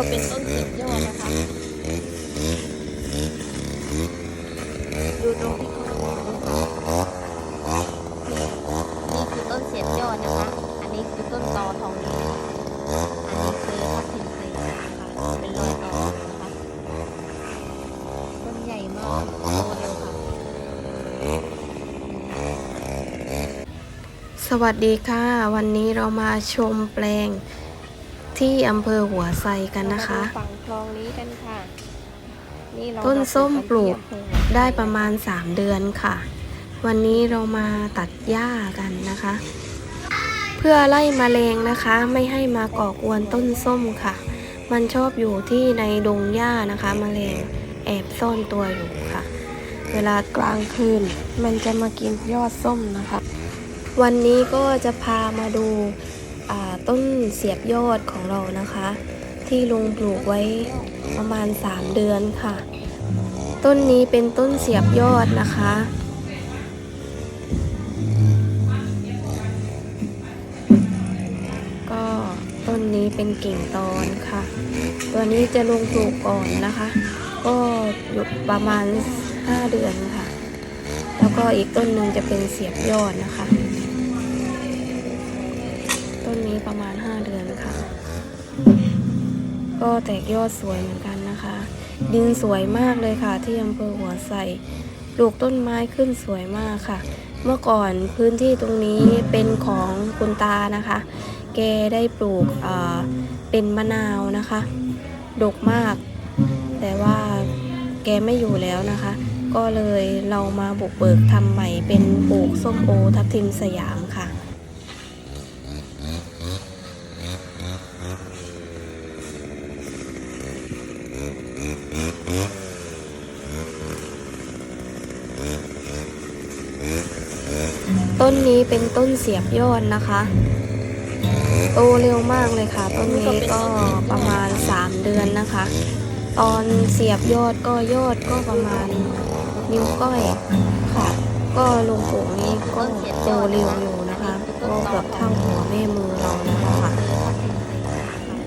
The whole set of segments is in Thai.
ก็เป็นต้นเสียบยอดนะคะ ดูตรงที่เขานี่คือต้นเสียบยอดนะคะ อันนี้คือต้นตอทองดีอันนี้คือทับทิมเซนะคะเป็นรอยตอนะคะต้นใหญ่มากโตเร็วค่ะสวัสดีค่ะ วันนี้เรามาชมแปลง ที่อำเภอหัวไซกันนะคะเรามาดูฝั่งคลองนี้กันค่ะนี่เราต้นส้มปลูกมาที่อำเภอหัวไซได้ประมาณ 3 เดือนค่ะ วันนี้เรามาตัดหญ้ากันนะคะ เพื่อไล่มแมลงนะคะ ไม่ให้มาก่อกวนต้นส้มค่ะ มันชอบอยู่ที่ในดงหญ้านะคะมแมลงแอบซ่อนตัวอยู่ค่ะ เวลากลางคืนมันจะมากินยอดส้มนะคะ วันนี้ก็จะพามาดูอ่า ต้นเสียบยอดของเรานะคะ ที่ลุงปลูกไว้ประมาณ 3 เดือนค่ะ ต้นนี้เป็นต้นเสียบยอดนะคะ ก็ต้นนี้เป็นกิ่งตอนค่ะ ตัวนี้จะลงปลูกก่อนนะคะ ก็อยู่ประมาณ 5 เดือนค่ะ แล้วก็อีกต้นหนึ่งจะเป็นเสียบยอดนะคะ ต้นนี้ประมาณ 5 เดือนค่ะ ก็แตกยอดสวยเหมือนกันนะคะ ดินสวยมากเลยค่ะ ที่อำเภอหัวไสปลูกต้นไม้ขึ้นสวยมากค่ะ เมื่อก่อนพื้นที่ตรงนี้เป็นของคุณตานะคะ แกได้ปลูกเเป็นมะนาวนะคะ ดกมาก แต่ว่าแกไม่อยู่แล้วนะคะ ก็เลยเรามาบุกเบิกทำใหม่เป็นปลูกส้มโอทับทิมสยามค่ะ ต้นนี้เป็นต้นเสียบยอดนะคะ โตเร็วมากเลยค่ะ ต้นนี้ก็ประมาณ 3 เดือนนะคะ ตอนเสียบยอดก็ยอดก็ประมาณนิ้วก้อยค่ะ ก็ลงปลูกนี้ก็โตเร็วอยู่นะคะก็เกือบเท่าหัวแม่มือเรานะคะ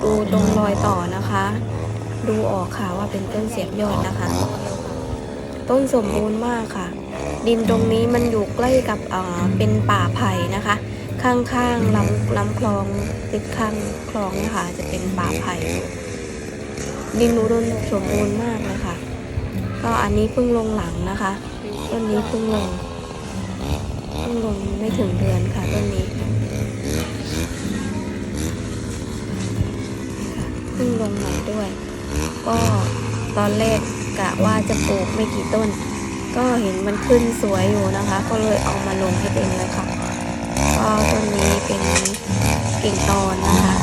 ดูตรงรอยต่อนะคะ ดูออกค่ะว่าเป็นต้นเสียบยอดนะคะ ต้นสมบูรณ์มากค่ะ ดินตรงนี้มันอยู่ใกล้กับเออเป็นป่าไผ่นะคะ ข้างๆลำลำคลองติดข้างคลองนะคะจะเป็นป่าไผ่ดินอุดมสมบูรณ์มากเลยค่ะก็อันนี้เพิ่งลงหลังนะคะต้นนี้เพิ่งลงเพิ่งลงไม่ถึงเดือนค่ะต้นนี้เพิ่งลงใหม่ด้วย ก็ตอนแรกกะว่าจะปลูกไม่กี่ต้น ก็เห็นมันขึ้นสวยอยู่นะคะ ก็เลยเอามาลงให้เป็นเลยค่ะก็ต้นนี้เป็นกิ่งตอนนะคะ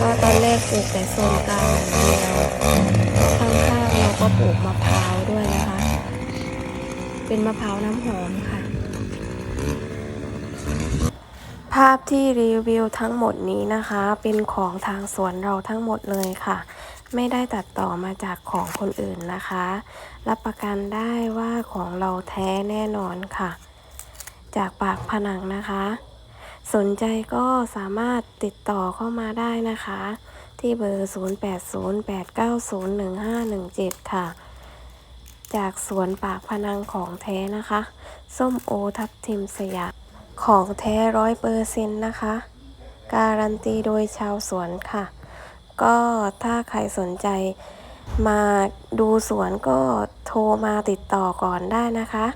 ก็ตอนแรกปลูกแต่โซนกลางอย่างเดียวข้างๆเราก็ปลูกมะพร้าวด้วยนะคะ เป็นมะพร้าวน้ำหอมค่ะ ภาพที่รีวิวทั้งหมดนี้นะคะ เป็นของทางสวนเราทั้งหมดเลยค่ะ ไม่ได้ตัดต่อมาจากของคนอื่นนะคะ รับประกันได้ว่าของเราแท้แน่นอนค่ะ จากปากผนังนะคะ สนใจก็สามารถติดต่อเข้ามาได้นะคะ ที่เบอร์ 0808901517 ค่ะ จากสวนปากพนังของแท้นะคะ ส้มโอทับทิมสยาม ของแท้ร้อยเปอร์เซ็นต์นะคะ การันตีโดยชาวสวนค่ะ ก็ถ้าใครสนใจมาดูสวนก็โทรมาติดต่อก่อนได้นะคะ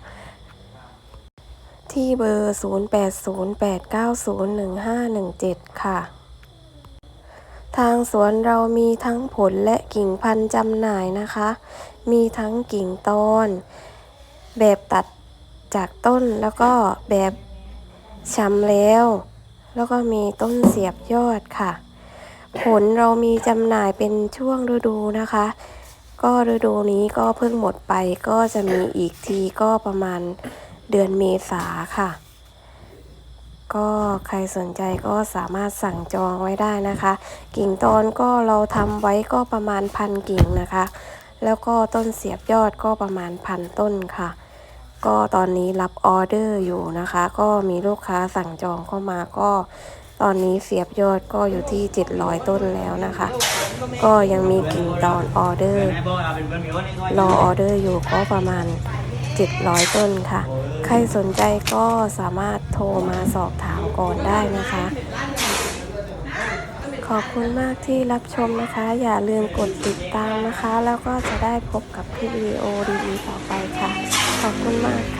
ที่เบอร์ 0808901517 ค่ะ ทางสวนเรามีทั้งผลและกิ่งพันธุ์จำหน่ายนะคะ มีทั้งกิ่งตอน แบบตัดจากต้นแล้วก็แบบ ช้ำแล้ว แล้วก็มีต้นเสียบยอดค่ะ ผลเรามีจำหน่ายเป็นช่วงฤดูนะคะ ก็ฤดูนี้ก็เพิ่งหมดไปก็จะมีอีกทีก็ประมาณเดือนเมษาค่ะ ก็ใครสนใจก็สามารถสั่งจองไว้ได้นะคะ กิ่งตอนก็เราทำไว้ก็ประมาณพันกิ่งนะคะ แล้วก็ต้นเสียบยอดก็ประมาณพันต้นค่ะ ก็ตอนนี้รับออเดอร์อยู่นะคะ ก็มีลูกค้าสั่งจองเข้ามาก็ ตอนนี้เสียบยอดก็อยู่ที่ 700 ต้นแล้วนะคะ ก็ยังมีกิ่งตอนออเดอร์รอออเดอร์อยู่ก็ประมาณ 700 ต้นค่ะ ใครสนใจก็สามารถโทรมาสอบถามก่อนได้นะคะ ขอบคุณมากที่รับชมนะคะ อย่าลืมกดติดตามนะคะ แล้วก็จะได้พบกับคลิปวิดีโอดีๆต่อไปค่ะ ขอบคุณมากค่ะ